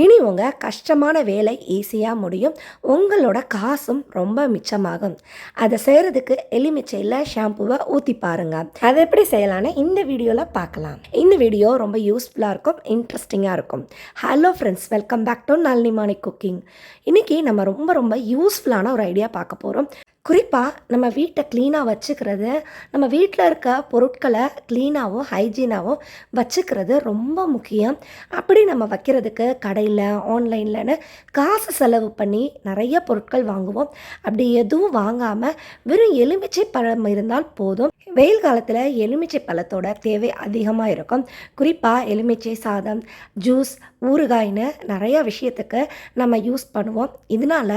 இனி உங்கள் கஷ்டமான வேலை ஈஸியாக முடியும். உங்களோட காசும் ரொம்ப மிச்சமாகும். அதை செய்கிறதுக்கு எலுமிச்சையில் ஷாம்புவை ஊற்றி பாருங்க. அதை எப்படி செய்யலான்னு இந்த வீடியோவில் பார்க்கலாம். இந்த வீடியோ ரொம்ப யூஸ்ஃபுல்லாக இருக்கும் இன்ட்ரெஸ்டிங்காக இருக்கும். Hello friends welcome back to Nalinimani cooking இன்றைக்கி நம்ம ரொம்ப ரொம்ப யூஸ்ஃபுல்லான ஒரு ஐடியா பார்க்க போகிறோம் குறிப்பாக நம்ம வீட்டை க்ளீனாக வச்சுக்கிறது நம்ம வீட்டில் இருக்க பொருட்களை க்ளீனாகவும் ஹைஜீனாகவும் வச்சுக்கிறது ரொம்ப முக்கியம். அப்படி நம்ம வைக்கிறதுக்கு கடையில் ஆன்லைன்லன்னு காசு செலவு பண்ணி நிறைய பொருட்கள் வாங்குவோம். அப்படி எதுவும் வாங்காமல் வெறும் எலுமிச்சை பழம் இருந்தால் போதும். வெயில் காலத்தில் எலுமிச்சை பழத்தோட தேவை அதிகமாக இருக்கும். குறிப்பாக எலுமிச்சை சாதம் ஜூஸ் ஊறுகாய்னு நிறையா விஷயத்துக்கு நம்ம யூஸ் பண்ணுவோம். இதனால்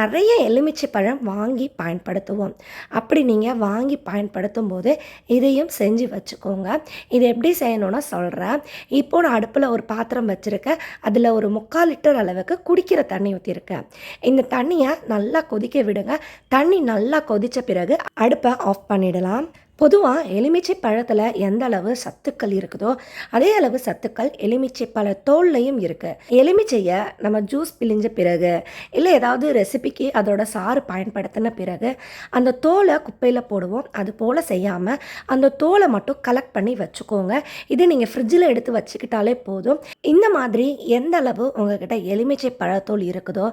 நிறைய எலுமிச்சை பழம் வாங்கி பயன்படுத்துவோம். அப்படி நீங்கள் வாங்கி பயன்படுத்தும் போது இதையும் செஞ்சு வச்சுக்கோங்க. இது எப்படி செய்யணும்னு சொல்கிறேன் இப்போ நான் அடுப்பில் ஒரு பாத்திரம் வச்சுருக்கேன். அதில் ஒரு முக்கால் லிட்டர் அளவுக்கு குடிக்கிற தண்ணி ஊற்றிருக்கேன் இந்த தண்ணியை நல்லா கொதிக்க விடுங்க. தண்ணி நல்லா கொதித்த பிறகு அடுப்பை ஆஃப் பண்ணிடலாம். பொதுவாக எலுமிச்சை பழத்தில் எந்த அளவு சத்துக்கள் இருக்குதோ அதே அளவு சத்துக்கள் எலுமிச்சை பழ தோல்லையும் இருக்குது எலுமிச்சையை நம்ம ஜூஸ் பிழிஞ்ச பிறகு இல்லை ஏதாவது ரெசிபிக்கு அதோட சாறு பயன்படுத்தின பிறகு அந்த தோலை குப்பையில் போடுவோம். அது போல் செய்யாமல் அந்த தோலை மட்டும் கலெக்ட் பண்ணி வச்சுக்கோங்க. இது நீங்கள் ஃப்ரிட்ஜில் எடுத்து வச்சுக்கிட்டாலே போதும். இந்த மாதிரி எந்த அளவு உங்ககிட்ட எலுமிச்சை பழத்தோல் இருக்குதோ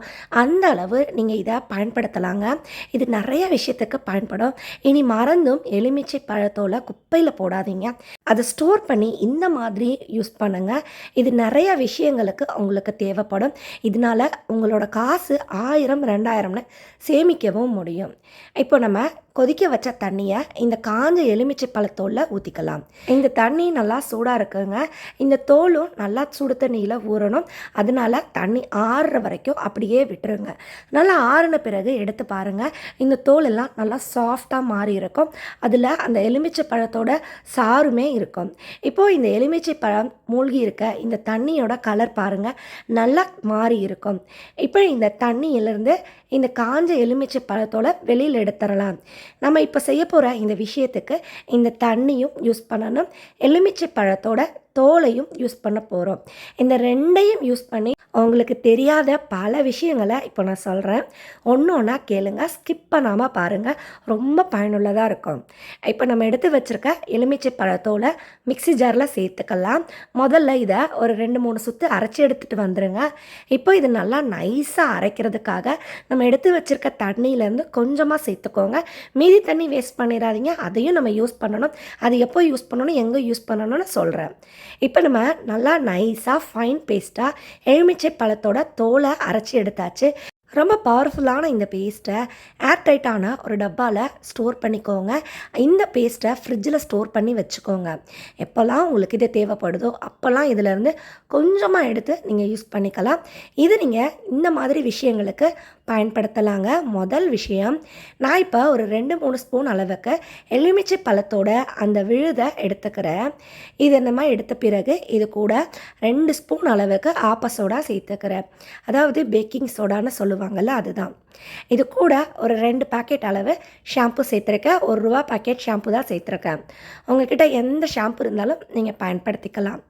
அந்த அளவு நீங்கள் இதை பயன்படுத்தலாங்க. இது நிறைய விஷயத்துக்கு பயன்படும். இனி மறந்தும் எலுமிச்சை பழத்தோலை குப்பையில் போடாதீங்க. அதை ஸ்டோர் பண்ணி இந்த மாதிரி யூஸ் பண்ணுங்கள் இது நிறைய விஷயம் விஷயங்களுக்கு உங்களுக்கு தேவைப்படும். இதனால் உங்களோட காசு ஆயிரம் ரெண்டாயிரம்னு சேமிக்கவும் முடியும். இப்போ நம்ம கொதிக்க வச்ச தண்ணியை இந்த காஞ்ச எலுமிச்சை பழத்தோலில் ஊற்றிக்கலாம் இந்த தண்ணி நல்லா சூடாக இருக்குங்க. இந்த தோலும் நல்லா சுடு தண்ணியில் ஊறணும். அதனால தண்ணி ஆறுற வரைக்கும் அப்படியே விட்டுருங்க. நல்லா ஆறின பிறகு எடுத்து பாருங்கள் இந்த தோல் எல்லாம் நல்லா சாஃப்டாக மாறி இருக்கும். அதில் அந்த எலுமிச்சை பழத்தோட சாருமே இருக்கும். இப்போது இந்த எலுமிச்சை பழம் மூழ்கி இருக்க இந்த தண்ணியோட கலர் பாருங்கள் நல்லா மாறி இருக்கும். இப்போ இந்த தண்ணியிலேருந்து இந்த காஞ்ச எலுமிச்சை பழத்தோட வெளியில் எடுத்துடலாம். நம்ம இப்போ செய்ய போகிற இந்த விஷயத்துக்கு இந்த தண்ணியும் யூஸ் பண்ணணும். எலுமிச்சை பழத்தோட தோலையும் யூஸ் பண்ண போகிறோம் இந்த ரெண்டையும் யூஸ் பண்ணி உங்களுக்கு தெரியாத பல விஷயங்களை இப்போ நான் சொல்கிறேன் ஒன்று ஒன்றா கேளுங்க ஸ்கிப் பண்ணாமல் பாருங்கள் ரொம்ப பயனுள்ளதாக இருக்கும். இப்போ நம்ம எடுத்து வச்சுருக்க எலுமிச்சை பழத்தோலை மிக்சி ஜாரில் சேர்த்துக்கலாம். முதல்ல இதை ஒரு ரெண்டு மூணு சுற்று அரைச்சி எடுத்துகிட்டு வந்துடுங்க இப்போ இது நல்லா நைஸாக அரைக்கிறதுக்காக நம்ம எடுத்து வச்சுருக்க தண்ணியிலேருந்து கொஞ்சமாக சேர்த்துக்கோங்க. மீதி தண்ணி வேஸ்ட் பண்ணிடாதீங்க. அதையும் நம்ம யூஸ் பண்ணணும். அது எப்போ யூஸ் பண்ணணும் எங்கே யூஸ் பண்ணணும்னு சொல்கிறேன் இப்போ நம்ம நல்லா நைஸாக ஃபைன் பேஸ்ட்டாக எலுமிச்சை பழத்தோட தோலை அரைச்சி எடுத்தாச்சு. ரொம்ப பவர்ஃபுல்லான இந்த பேஸ்ட்டை ஏர் டைட்டான ஒரு டப்பாவில் ஸ்டோர் பண்ணிக்கோங்க. இந்த பேஸ்ட்டை ஃப்ரிட்ஜில் ஸ்டோர் பண்ணி வச்சுக்கோங்க. எப்போல்லாம் உங்களுக்கு இது தேவைப்படுதோ அப்போல்லாம் இதிலேருந்து கொஞ்சமாக எடுத்து நீங்கள் யூஸ் பண்ணிக்கலாம். இது நீங்கள் இந்த மாதிரி விஷயங்களுக்கு பயன்படுத்தலாங்க. முதல் விஷயம் நான் இப்போ ஒரு ரெண்டு மூணு ஸ்பூன் அளவுக்கு எலுமிச்சை பழத்தோட அந்த விழுதை எடுத்துக்கிறேன். இது நம்ம எடுத்த பிறகு இது கூட ரெண்டு ஸ்பூன் அளவுக்கு ஆப்ப சோடா சேர்த்துக்கிறேன். அதாவது பேக்கிங் சோடான்னு சொல்லுவாங்கள்ல அதுதான். இது கூட ஒரு ரெண்டு பாக்கெட் அளவு ஷாம்பு சேர்த்துருக்கேன். ஒரு ரூபா பாக்கெட் ஷாம்பு தான் சேர்த்துருக்கேன். உங்ககிட்ட எந்த ஷாம்பு இருந்தாலும் நீங்கள் பயன்படுத்திக்கலாம்.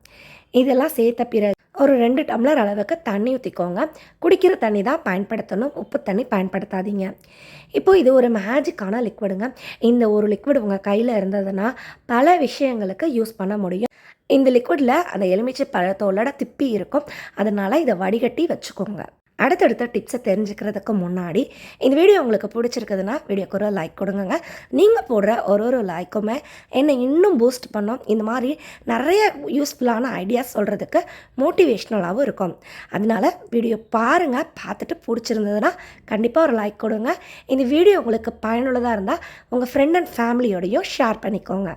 இதெல்லாம் சேர்த்த பிறகு ஒரு ரெண்டு டம்ளர் அளவுக்கு தண்ணி ஊற்றிக்கோங்க குடிக்கிற தண்ணி தான் பயன்படுத்தணும். உப்பு தண்ணி பயன்படுத்தாதீங்க. இப்போது இது ஒரு மேஜிக்கான லிக்விடுங்க இந்த ஒரு லிக்விட் உங்கள் கையில் இருந்ததுன்னா பல விஷயங்களுக்கு யூஸ் பண்ண முடியும். இந்த லிக்விடில் அந்த எலுமிச்சை பழத்தோலோட திப்பி இருக்கும். அதனால் இதை வடிகட்டி வச்சுக்கோங்க. அடுத்தடுத்த டிப்ஸை தெரிஞ்சுக்கிறதுக்கு முன்னாடி இந்த வீடியோ உங்களுக்கு பிடிச்சிருக்குதுன்னா வீடியோக்கு ஒரு லைக் கொடுங்க நீங்கள் போடுற ஒரு ஒரு லைக்குமே என்னை இன்னும் பூஸ்ட் பண்ணோம். இந்த மாதிரி நிறைய யூஸ்ஃபுல்லான ஐடியாஸ் சொல்கிறதுக்கு மோட்டிவேஷ்னலாகவும் இருக்கும். அதனால் வீடியோ பாருங்கள் பார்த்துட்டு பிடிச்சிருந்ததுன்னா கண்டிப்பாக ஒரு லைக் கொடுங்க. இந்த வீடியோ உங்களுக்கு பயனுள்ளதாக இருந்தால் உங்கள் ஃப்ரெண்ட் அண்ட் ஃபேமிலியோடையும் ஷேர் பண்ணிக்கோங்க.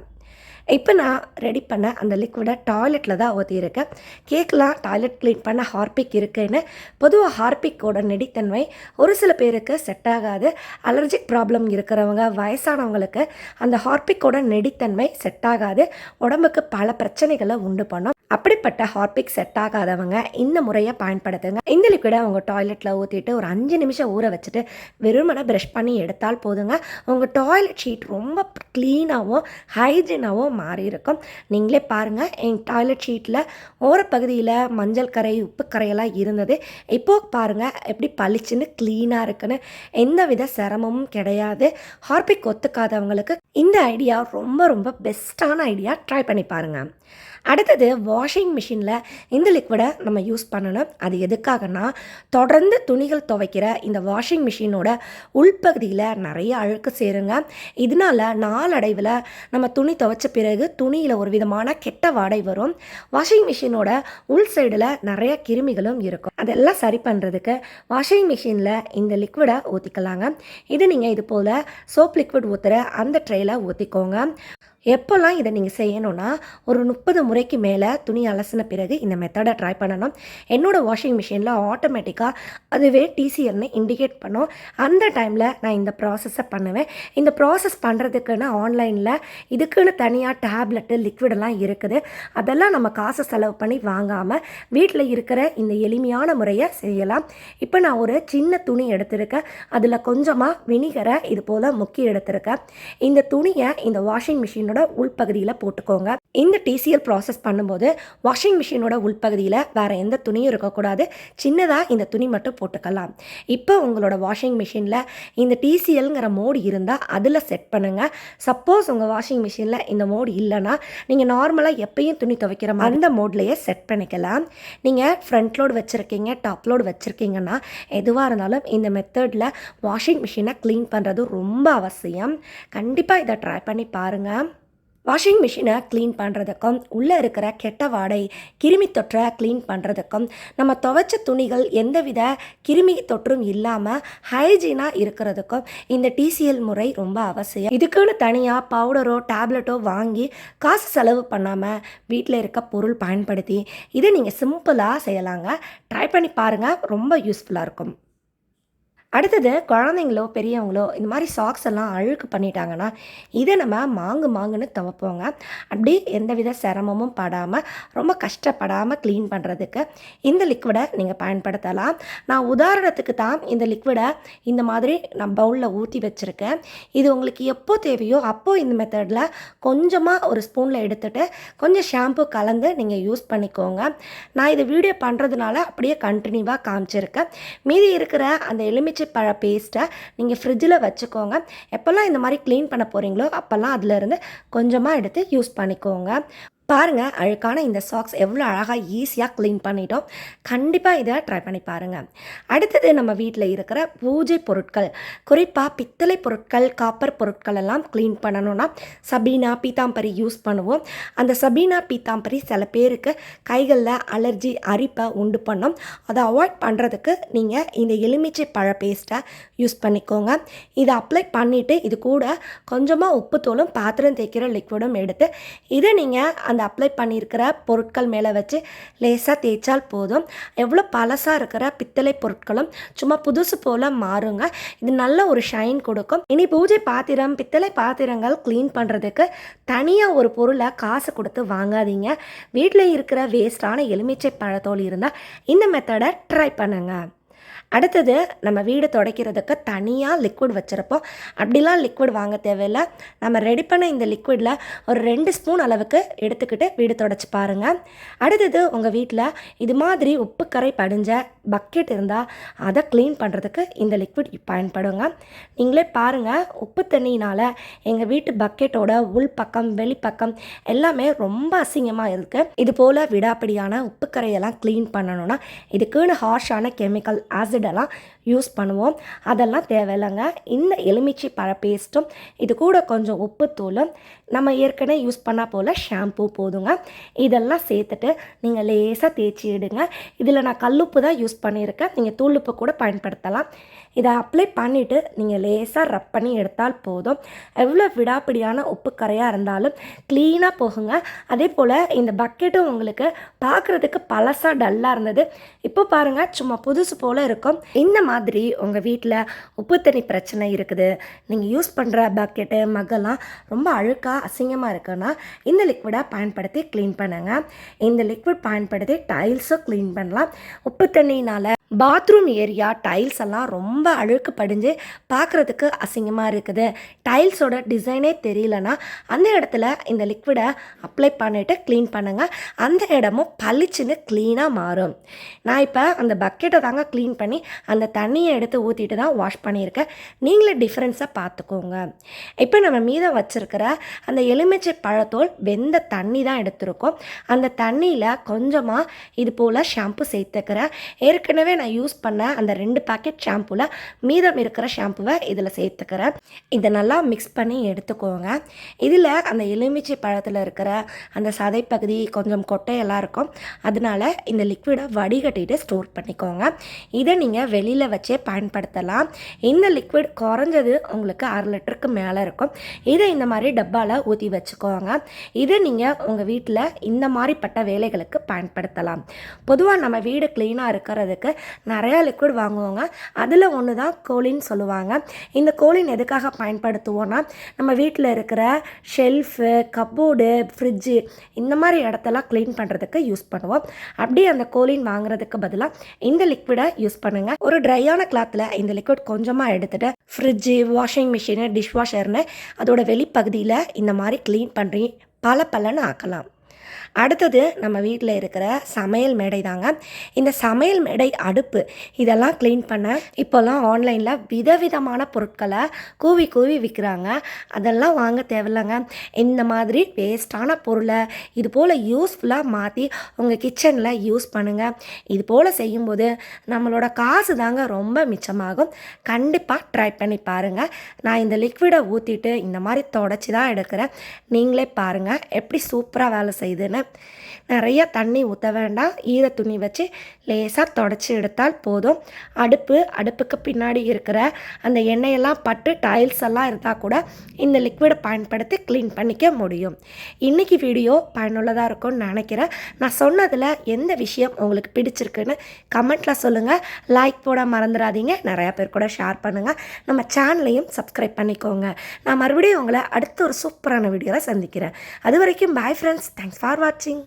இப்போ நான் ரெடி பண்ண அந்த லிக்விடை டாய்லெட்டில் தான் ஊற்றியிருக்கேன் கேட்கலாம் டாய்லெட் க்ளீன் பண்ண ஹார்பிக் இருக்குன்னு. பொதுவாக ஹார்பிக்கோட நெடித்தன்மை ஒரு சில பேருக்கு செட் ஆகாது. அலர்ஜிக் ப்ராப்ளம் இருக்கிறவங்க வயசானவங்களுக்கு அந்த ஹார்பிக்கோட நெடித்தன்மை செட் ஆகாது. உடம்புக்கு பல பிரச்சனைகளை உண்டு பண்ணும். அப்படிப்பட்ட ஹார்பிக் செட் ஆகாதவங்க இந்த முறையை பயன்படுத்துங்க. இந்த லிக்விடை உங்கள் டாய்லெட்டில் ஊற்றிட்டு ஒரு அஞ்சு நிமிஷம் ஊற வச்சுட்டு வெறுமனை ப்ரஷ் பண்ணி எடுத்தால் போதுங்க. உங்கள் டாய்லெட் ஷீட் ரொம்ப க்ளீனாகவும் ஹைஜீனாகவும் மாறி இருக்கும். நீங்களே பாருங்கள் என் டாய்லெட் ஷீட்டில் ஓரப்பகுதியில் மஞ்சள் கரை உப்பு கரையெல்லாம் இருந்தது. இப்போது பாருங்கள் எப்படி பளிச்சுன்னு க்ளீனாக இருக்குன்னு. எந்த வித சிரமமும் கிடையாது. ஹார்பிக் ஒத்துக்காதவங்களுக்கு இந்த ஐடியா ரொம்ப ரொம்ப பெஸ்ட்டான ஐடியா ட்ரை பண்ணி பாருங்கள் அடுத்தது வாஷிங் மிஷினில் இந்த லிக்விடை நம்ம யூஸ் பண்ணணும். அது எதுக்காகனா தொடர்ந்து துணிகள் துவைக்கிற இந்த வாஷிங் மிஷினோட உள்பகுதியில் நிறைய அழுக்கு சேருங்க. இதனால நாளடைவில் நம்ம துணி துவைச்ச பிறகு துணியில் ஒரு விதமான கெட்ட வாடை வரும். வாஷிங் மிஷினோட உள் சைடில் நிறைய கிருமிகளும் இருக்கும். அதெல்லாம் சரி பண்ணுறதுக்கு வாஷிங் மிஷினில் இந்த லிக்விடை ஊற்றிக்கலாங்க இது நீங்கள் இது போல் சோப் லிக்விட் ஊற்றுற அந்த ட்ரேயில் ஊற்றிக்கோங்க எப்போல்லாம் இதை நீங்கள் செய்யணும்னா ஒரு முப்பது முறைக்கு மேலே துணி அலசின பிறகு இந்த மெத்தடை ட்ரை பண்ணணும். என்னோடய வாஷிங் மிஷினில் ஆட்டோமேட்டிக்காக அதுவே டிசிஎல்னு இண்டிகேட் பண்ணும். அந்த டைமில் நான் இந்த ப்ராசஸை பண்ணுவேன். இந்த ப்ராசஸ் பண்ணுறதுக்குன்னு ஆன்லைனில் இதுக்குன்னு தனியாக டேப்லெட்டு லிக்விடெல்லாம் இருக்குது. அதெல்லாம் நம்ம காசு செலவு பண்ணி வாங்காமல் வீட்டில் இருக்கிற இந்த எளிமையான முறையை செய்யலாம். இப்போ நான் ஒரு சின்ன துணி எடுத்திருக்கேன். அதில் கொஞ்சமாக வினிகரை இது போல் முக்கி எடுத்திருக்கேன். இந்த துணியை இந்த வாஷிங் மிஷினோட உள்பகுதியில் போட்டுக்கோங்க. இந்த டிசிஎல் ப்ராசஸ் பண்ணும்போது வாஷிங் மிஷினோட உள்பகுதியில் வேறு எந்த துணியும் இருக்கக்கூடாது. சின்னதாக இந்த துணி மட்டும் போட்டுக்கலாம். இப்போ உங்களோட வாஷிங் மிஷினில் இந்த டிசிஎல்ங்கிற மோடு இருந்தால் அதில் செட் பண்ணுங்கள் சப்போஸ் உங்கள் வாஷிங் மிஷினில் இந்த மோடு இல்லைன்னா நீங்கள் நார்மலாக எப்பயும் துணி துவைக்கிற மாதிரி அந்த மோட்லேயே செட் பண்ணிக்கலாம். நீங்கள் ஃப்ரண்ட் லோடு வச்சுருக்கீங்க டாப் லோடு வச்சுருக்கீங்கன்னா எதுவாக இருந்தாலும் இந்த மெத்தடில் வாஷிங் மிஷினை க்ளீன் பண்ணுறது ரொம்ப அவசியம். கண்டிப்பாக இதை ட்ரை பண்ணி பாருங்கள் வாஷிங் மிஷினை க்ளீன் பண்ணுறதுக்கும் உள்ளே இருக்கிற கெட்ட வாடை கிருமி தொற்றை க்ளீன் பண்ணுறதுக்கும் நம்ம துவைச்ச துணிகள் எந்தவித கிருமி தொற்றும் இல்லாமல் ஹைஜீனாக இருக்கிறதுக்கும் இந்த டிசிஎல் முறை ரொம்ப அவசியம். இதுக்குன்னு தனியாக பவுடரோ டேப்லெட்டோ வாங்கி காசு செலவு பண்ணாமல் வீட்டில் இருக்க பொருள் பயன்படுத்தி இதை நீங்கள் சிம்பிளாக செய்யலாங்க. ட்ரை பண்ணி பாருங்கள் ரொம்ப யூஸ்ஃபுல்லாக இருக்கும். அடுத்தது குழந்தைங்களோ பெரியவங்களோ இந்த மாதிரி சாக்ஸ் எல்லாம் அழுக்கு பண்ணிட்டாங்கன்னா இதை நம்ம மாங்கு மாங்குன்னு துவைப்போங்க. அப்படி எந்தவித சிரமமும் படாமல் ரொம்ப கஷ்டப்படாமல் க்ளீன் பண்ணுறதுக்கு இந்த லிக்விடை நீங்கள் பயன்படுத்தலாம். நான் உதாரணத்துக்கு தான் இந்த லிக்விடை இந்த மாதிரி நான் பவுலில் ஊற்றி வச்சுருக்கேன். இது உங்களுக்கு எப்போ தேவையோ அப்போது இந்த மெத்தடில் கொஞ்சமாக ஒரு ஸ்பூனில் எடுத்துகிட்டு கொஞ்சம் ஷாம்பு கலந்து நீங்கள் யூஸ் பண்ணிக்கோங்க. நான் இதை வீடியோ பண்ணுறதுனால அப்படியே கண்டினியூவாக காமிச்சிருக்கேன். மீதி இருக்கிற அந்த எலுமிச்சை பழ பேஸ்ட்டை நீங்கள் ஃப்ரிட்ஜில் வச்சுக்கோங்க. எப்போல்லாம் இந்த மாதிரி க்ளீன் பண்ண போகிறீங்களோ அப்போல்லாம் அதிலிருந்து கொஞ்சமாக எடுத்து யூஸ் பண்ணிக்கோங்க. பாருங்கள் அழுக்கான இந்த சாக்ஸ் எவ்வளோ அழகாக ஈஸியாக க்ளீன் பண்ணிட்டோம். கண்டிப்பாக இதை ட்ரை பண்ணி பாருங்கள் அடுத்தது நம்ம வீட்டில் இருக்கிற பூஜை பொருட்கள் குறிப்பாக பித்தளை பொருட்கள் காப்பர் பொருட்கள் எல்லாம் க்ளீன் பண்ணணும்னா சபீனா பீத்தாம்பரி யூஸ் பண்ணுவோம். அந்த சபீனா பீத்தாம்பரி சில பேருக்கு கைகளில் அலர்ஜி அரிப்பை உண்டு பண்ணும். அதை அவாய்ட் பண்ணுறதுக்கு நீங்கள் இந்த எலுமிச்சை பழ பேஸ்ட்டை யூஸ் பண்ணிக்கோங்க. இதை அப்ளை பண்ணிவிட்டு இது கூட கொஞ்சமாக உப்புத்தூளும் பாத்திரம் தேய்க்கிற லிக்விடும் எடுத்து இதை நீங்கள் அந்த அப்ளை பண்ணியிருக்கிற பொருட்கள் மேலே வச்சு லேசாக தேய்ச்சால் போதும். எவ்வளோ பழசாக இருக்கிற பித்தளை பொருட்களும் சும்மா புதுசு போல் மாறுங்க. இது நல்ல ஒரு ஷைன் கொடுக்கும். இனி பூஜை பாத்திரம் பித்தளை பாத்திரங்கள் க்ளீன் பண்ணுறதுக்கு தனியாக ஒரு பொருளை காசு கொடுத்து வாங்காதீங்க. வீட்டில் இருக்கிற வேஸ்டான எலுமிச்சை பழத்தோல் இருந்தால் இந்த மெத்தடை ட்ரை பண்ணுங்கள் அடுத்தது நம்ம வீடு துடைக்கிறதுக்கு தனியாக லிக்விட் வச்சுருப்போம். அப்படிலாம் லிக்விட் வாங்க தேவையில்லை. நம்ம ரெடி பண்ண இந்த லிக்விடில் ஒரு ரெண்டு ஸ்பூன் அளவுக்கு எடுத்துக்கிட்டு வீடு துடைச்சி பாருங்கள் அடுத்தது உங்கள் வீட்டில் இது மாதிரி உப்பு கரை படிஞ்ச பக்கெட் இருந்தால் அதை க்ளீன் பண்ணுறதுக்கு இந்த லிக்விட் பயன்படுங்க. நீங்களே பாருங்கள் உப்பு தண்ணினால் எங்கள் வீட்டு பக்கெட்டோட உள் பக்கம் வெளிப்பக்கம் எல்லாமே ரொம்ப அசிங்கமாக இருக்குது இது போல் விடாப்படியான உப்பு கரையெல்லாம் க்ளீன் பண்ணணும்னா இதுக்குன்னு ஹார்ஷான கெமிக்கல் ஆசிடெல்லாம் யூஸ் பண்ணுவோம். அதெல்லாம் தேவையில்லைங்க. இந்த எலுமிச்சை பழ பேஸ்ட்டும் இது கூட கொஞ்சம் உப்புத்தூளும் நம்ம ஏற்கனவே யூஸ் பண்ணால் போல் ஷாம்பூ போதுங்க. இதெல்லாம் சேர்த்துட்டு நீங்கள் லேசாக தேய்ச்சி எடுங்க. இதில் நான் கல்லுப்பு தான் யூஸ் பண்ணியிருக்கேன். நீங்கள் தூளுப்பு கூட பயன்படுத்தலாம். இதை அப்ளை பண்ணிவிட்டு நீங்கள் லேசாக ரப் பண்ணி எடுத்தால் போதும். எவ்வளோ விடாப்பிடியான உப்பு கரையாக இருந்தாலும் க்ளீனாக போகுங்க. அதே போல் இந்த பக்கெட்டும் உங்களுக்கு பார்க்குறதுக்கு பழசாக டல்லாக இருந்தது. இப்போ பாருங்கள் சும்மா புதுசு போல் இருக்கும். இந்த மாதிரி உங்கள் வீட்டில் உப்பு தண்ணி பிரச்சனை இருக்குது. நீங்கள் யூஸ் பண்ணுற பக்கெட்டு மக்கெல்லாம் ரொம்ப அழுக்காக அசிங்கமாக இருக்குன்னா இந்த லிக்விடை பயன்படுத்தி க்ளீன் பண்ணுங்க. இந்த லிக்விட் பயன்படுத்தி டைல்ஸும் க்ளீன் பண்ணலாம். உப்பு தண்ணினால் பாத்ரூம் ஏரியா டைல்ஸ் எல்லாம் ரொம்ப அழுக்கு படிஞ்சு பார்க்குறதுக்கு அசிங்கமாக இருக்குது. டைல்ஸோட டிசைனே தெரியலனா அந்த இடத்துல இந்த லிக்விடை அப்ளை பண்ணிவிட்டு க்ளீன் பண்ணுங்கள் அந்த இடமும் பளிச்சுன்னு க்ளீனாக மாறும். நான் இப்போ அந்த பக்கெட்டை தாங்க க்ளீன் பண்ணி அந்த தண்ணியை எடுத்து ஊற்றிட்டு தான் வாஷ் பண்ணியிருக்கேன். நீங்களே டிஃப்ரென்ஸை பார்த்துக்கோங்க இப்போ நம்ம மீதம் வச்சுருக்கிற அந்த எலுமிச்சை பழத்தோல் வெந்த தண்ணி தான் எடுத்திருக்கோம். அந்த தண்ணியில் கொஞ்சமாக இது போல் ஷாம்பு சேர்த்துக்கிறேன். ஏற்கனவே நான் யூஸ் பண்ண அந்த ரெண்டு பாக்கெட் ஷாம்புவில் மீதம் இருக்கிற ஷாம்புவை இதில் சேர்த்துக்கிறேன். இதை நல்லா மிக்ஸ் பண்ணி எடுத்துக்கோங்க. இதில் அந்த எலுமிச்சை பழத்தில் இருக்கிற அந்த சதைப்பகுதி கொஞ்சம் கொட்டையெல்லாம் இருக்கும். அதனால இந்த லிக்விடை வடிகட்டிட்டு ஸ்டோர் பண்ணிக்கோங்க. இதை நீங்கள் வெளியில் வச்சே பயன்படுத்தலாம். இந்த லிக்விட் குறைஞ்சது உங்களுக்கு அரை லிட்டருக்கு மேலே இருக்கும். இதை இந்த மாதிரி டப்பாவில் ஊற்றி வச்சுக்கோங்க. இதை நீங்கள் உங்கள் வீட்டில் இந்த மாதிரிப்பட்ட வேலைகளுக்கு பயன்படுத்தலாம். பொதுவாக நம்ம வீடு க்ளீனாக இருக்கிறதுக்கு நிறையா லிக்விட் வாங்குவாங்க. அதில் ஒன்று தான் கோலின்னு சொல்லுவாங்க. இந்த கோலின் எதுக்காக பயன்படுத்துவோன்னா நம்ம வீட்டில் இருக்கிற ஷெல்ஃபு கப்போர்டு ஃப்ரிட்ஜு இந்த மாதிரி இடத்தெல்லாம் க்ளீன் பண்ணுறதுக்கு யூஸ் பண்ணுவோம். அப்படியே அந்த கோலின் வாங்குறதுக்கு பதிலாக இந்த லிக்விடை யூஸ் பண்ணுங்கள் ஒரு ட்ரையான கிளாத்தில் இந்த லிக்விட் கொஞ்சமாக எடுத்துகிட்டு ஃப்ரிட்ஜு வாஷிங் மிஷினு டிஷ் வாஷர்னு அதோட வெளிப்பகுதியில் இந்த மாதிரி க்ளீன் பண்ணி பல பலன்னு ஆக்கலாம். அடுத்தது நம்ம வீட்டில் இருக்கிற சமையல் மேடை தாங்க. இந்த சமையல் மேடை அடுப்பு இதெல்லாம் க்ளீன் பண்ண இப்போல்லாம் ஆன்லைனில் விதவிதமான பொருட்களை கூவி கூவி விற்கிறாங்க அதெல்லாம் வாங்க தேவையில்லைங்க. இந்த மாதிரி வேஸ்ட்டான பொருளை இது போல் யூஸ்ஃபுல்லாக மாற்றி உங்கள் கிச்சனில் யூஸ் பண்ணுங்கள் இது போல் செய்யும்போது நம்மளோட காசு தாங்க ரொம்ப மிச்சமாகும். கண்டிப்பாக ட்ரை பண்ணி பாருங்கள் நான் இந்த லிக்விடை ஊற்றிட்டு இந்த மாதிரி தொடச்சி தான் எடுக்கிறேன். நீங்களே பாருங்கள் எப்படி சூப்பராக வேலை செய்யுதுன்னு. நிறைய தண்ணி ஊற்ற வேண்டாம். ஈர துணி வச்சு லேசாக தொடச்சி எடுத்தால் போதும். அடுப்பு அடுப்புக்கு பின்னாடி இருக்கிற அந்த எண்ணெயெல்லாம் பட்டு டைல்ஸ் எல்லாம் இருந்தால் கூட இந்த லிக்விடை பயன்படுத்தி க்ளீன் பண்ணிக்க முடியும். இன்றைக்கி வீடியோ பயனுள்ளதாக இருக்கும்னு நினைக்கிறேன். நான் சொன்னதில் எந்த விஷயம் உங்களுக்கு பிடிச்சிருக்குன்னு கமெண்ட்டில் சொல்லுங்கள் லைக் போட மறந்துடாதீங்க. நிறையா பேர் கூட ஷேர் பண்ணுங்கள் நம்ம சேனலையும் சப்ஸ்கிரைப் பண்ணிக்கோங்க. நான் மறுபடியும் உங்களை அடுத்த ஒரு சூப்பரான வீடியோவில் சந்திக்கிறேன். அது வரைக்கும் bye friends thanks for watching.